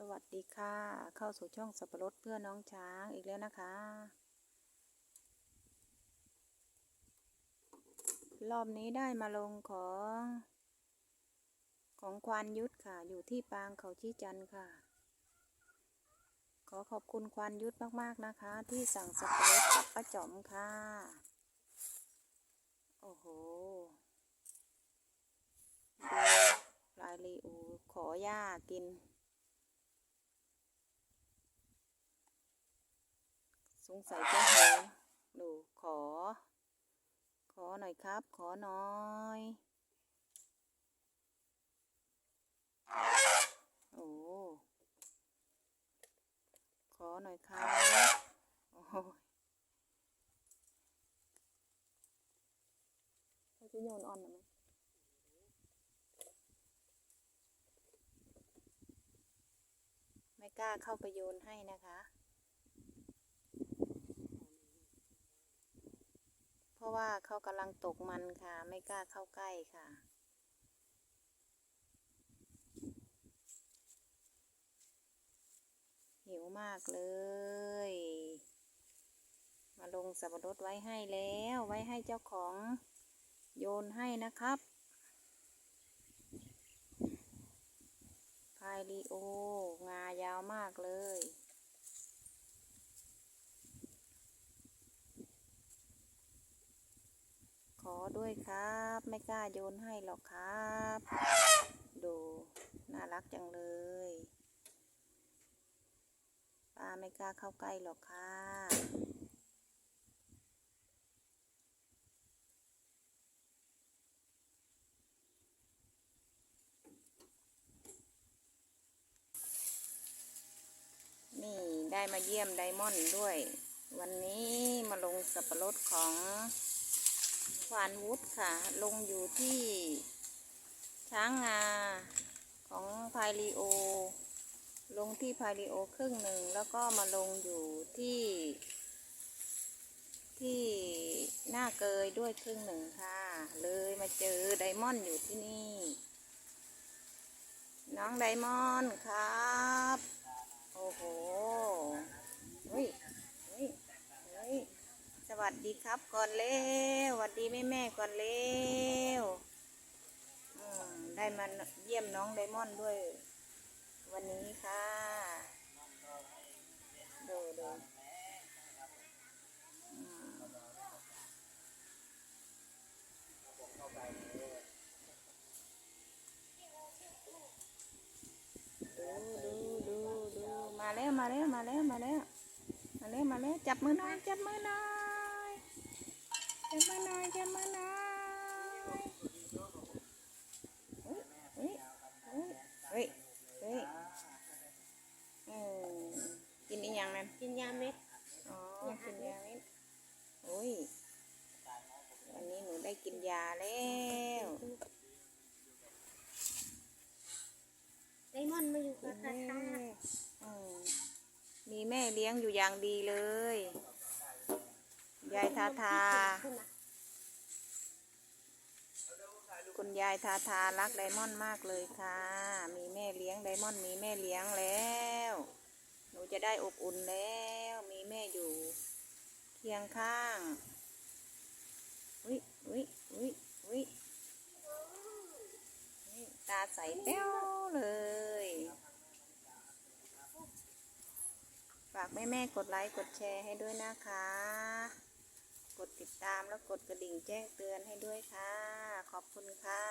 สวัสดีค่ะ เข้าสู่ช่องสับปะรดเพื่อน้องช้างอีกแล้วนะคะ รอบนี้ได้มาลงของ ของควานยุทธค่ะ อยู่ที่ปางเขาชี้จันค่ะ ขอขอบคุณควานยุทธมากๆนะคะ ที่สั่งสับปะรดกับป้าจอมค่ะ โอ้โหลายลีอูขอหญ้ากิน สงสัยจะหิวหนูขอ ขอหน่อยครับ ขอหน่อย โอ้ ขอหน่อยครับ โอ้ยเขาจะโยนอ่อนหน่อยไหมไม่กล้าเข้าไปโยนให้นะคะ เพ ราะว่าเขากำลังตกมันค่ะ ไม่กล้าเข้าใกล้ค่ะ หิวมากเลย มาลงสับปะรดไว้ให้แล้ว ไว้ให้เจ้าของโยนให้นะครับพายลีโองายาวมากเลย ขอ ด้วยครับ ไม่กล้าโยนให้หรอกครับ ดู น่ารักจังเลยป้าไม่กล้าเข้าใกล้หรอกค่ะนี่ได้มาเยี่ยมไดมอนด์ด้วย วันนี้มาลงสับปะรดของ ควานวุฒค่ะ ลงอยู่ที่ ช้างงาของพายลีโอ ลงที่พายลีโอครึ่งหนึ่งแล้วก็มาลงอยู่ที่ ที่หน้าเกยด้วยครึ่งหนึ่งค่ะ เลยมาเจอไดมอนด์อยู่ที่นี่ น้องไดมอนด์ครับ โอ้โหเฮ้ยเฮ้ยเฮ้ย ส วัสดีครับก่อนเร็วสวัสดีแม่แม่ก่อนเร็วได้มาเยี่ยมน้องไดมอนด์ด้วย วันนี้ค่ะดูดูอืมดูดูดูมาแล้วมาแล้วมาแล้วมาแล้วมาแล้วมาแล้วจับมือหน่อยจับมือหน่อย จับมือหน่อยจับมือหน่อยเฮ้ยเฮ้ยเฮ้ยเฮ้ยเออกินอีหยังนั่นกินยาเม็ดอ๋อกินยาเม็ดโอ้ยวันนี้หนูได้กินยาแล้วไดมอนมาอยู่กับนคาแล้คาวอืมมีแม่เลี้ยงอยู่อย่างดีเลย ยายทาทา คุณยายทาทารักไดมอนด์มากเลยค่ะ มีแม่เลี้ยงไดมอนด์มีแม่เลี้ยงแล้ว หนูจะได้อบอุ่นแล้ว มีแม่อยู่เคียงข้างอุ้ยอุ้ยอุ้ยอุ้ยตาใสแป้วเลย ฝากแม่แม่ๆกดไลค์กดแชร์ให้ด้วยนะคะ กดติดตามแล้วกดกระดิ่งแจ้งเตือนให้ด้วยค่ะ ขอบคุณค่ะ